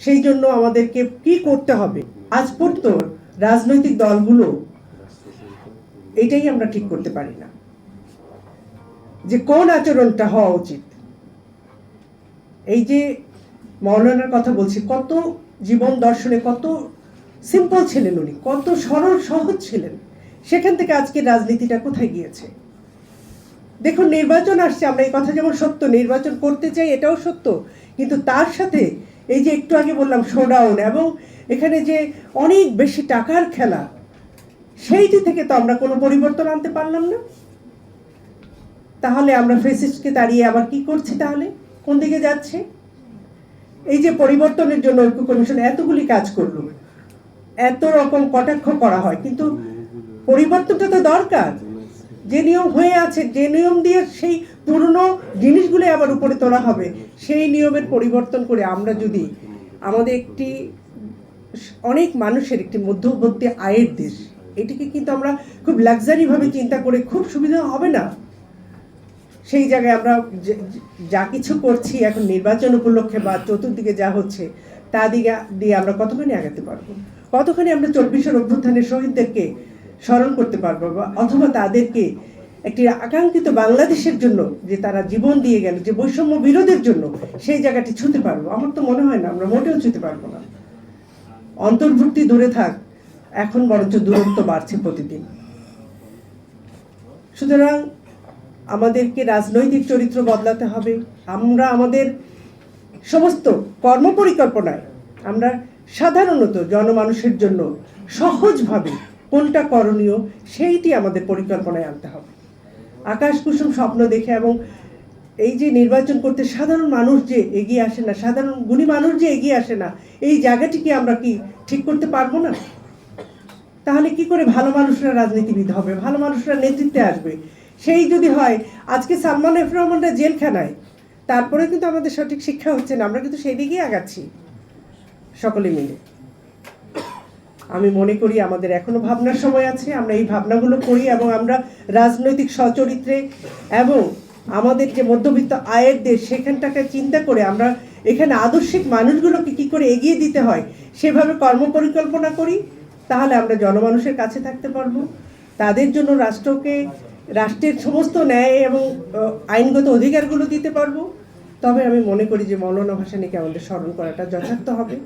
সেই জন্য আমাদেরকে কি করতে হবে? আজ পর্যন্ত রাজনৈতিক দলগুলো এটাই আমরা ঠিক করতে পারি না। যে কোন আচরণটা হওয়া উচিত? এই যে মৌলানার কথা বলছি, কত জীবন দর্শনে কত সিম্পল ছিলেন উনি, কত সরল, সহজ ছিলেন। সেখান থেকে আজকে রাজনীতিটা কোথায় গিয়েছে? দেখুন, নির্বাচন আসছে, আমরা এই কথা যেমন সত্য, নির্বাচন করতে চাই এটাও সত্য, কিন্তু তার সাথে এই যে একটু আগে বললাম শোডাউন এবং এখানে যে অনেক বেশি টাকার খেলা, সেইটি থেকে তো আমরা কোনো পরিবর্তন আনতে পারলাম না। তাহলে আমরা ফেসিস্টকে দাঁড়িয়ে আবার কি করছি তাহলে? কোন দিকে যাচ্ছে? এই যে পরিবর্তনের জন্য ঐক্য কমিশন এতগুলি কাজ করল। এত রকম কটাক্ষ করা হয়, কিন্তু পরিবর্তনটা তো দরকার। যে নিয়ম হয়ে আছে, যে নিয়ম দিয়ে সেই পুরনো জিনিসগুলো আবার উপরে তোলা হবে, সেই নিয়মের পরিবর্তন করে আমরা যদি আমাদের একটি অনেক মানুষের একটি মধ্যবর্তী আয়ের দেশ, এটিকে কিন্তু আমরা খুব লাক্সারিভাবে চিন্তা করে খুব সুবিধা হবে না। সেই জায়গায় আমরা যে- কিছু করছি, এখন নির্বাচন উপলক্ষে বা চতুর্দিকে যা হচ্ছে, তা দিকে, দিয়ে আমরা কতখানি আগাতে পারব? কতখানি আমরা চব্বিশের অভ্যুত্থানের শহীদদেরকে স্মরণ করতে পারব বা অথবা তাদেরকে একটি আকাঙ্ক্ষিত বাংলাদেশের জন্য যে তারা জীবন দিয়ে গেল, যে বৈষম্য বিরোধের জন্য সেই জায়গাটি ছুতে পারব। আমার তো মনে হয় না, আমরা মোটেও ছুতে পারব না। অন্তর্ভুক্তি দূরে থাক, এখন বরঞ্চ দূরত্ব বাড়ছে প্রতিদিন। সুতরাং আমাদেরকে রাজনৈতিক চরিত্র বদলাতে হবে। আমরা আমাদের সমস্ত কর্মপরিকল্পনায় আমরা সাধারণত জনমানুষের জন্য সহজভাবে কোনটা করণীয় সেইটি আমাদের পরিকল্পনায় আনতে হবে। আকাশ কুসুম স্বপ্ন দেখে এবং এই যে নির্বাচন করতে সাধারণ মানুষ যে এগিয়ে আসে না, সাধারণ গুণী মানুষ যে এগিয়ে আসে না, এই জায়গাটিকে আমরা কি ঠিক করতে পারব না? তাহলে কি করে ভালো মানুষরা রাজনীতিবিদ হবে, ভালো মানুষরা নেতৃত্বে আসবে? সেই যদি হয়, আজকে সালমান এফ রহমানরা জেলখানায় তারপরে কিন্তু আমাদের সঠিক শিক্ষা হচ্ছে না, আমরা কিন্তু সেই দিকেই আগাচ্ছি। সকলে মিলে। আমি মনে করি আমাদের এখনও ভাবনার সময় আছে, আমরা এই ভাবনাগুলো করি এবং আমরা রাজনৈতিক সচরিত্রে এবং আমাদের যে মধ্যবিত্ত আয়ের দেশ, সেখানটাকে চিন্তা করে আমরা এখানে আদর্শিক মানুষগুলোকে কি করে এগিয়ে দিতে হয়, সেভাবে কর্মপরিকল্পনা করি, তাহলে আমরা জনমানুষের কাছে থাকতে পারব। তাদের জন্য রাষ্ট্রকে, রাষ্ট্রের সমস্ত ন্যায় এবং আইনগত অধিকারগুলো দিতে পারব। তবে আমি মনে করি যে মৌলানা ভাসানীকে আমাদের স্মরণ করাটা যথার্থ হবে।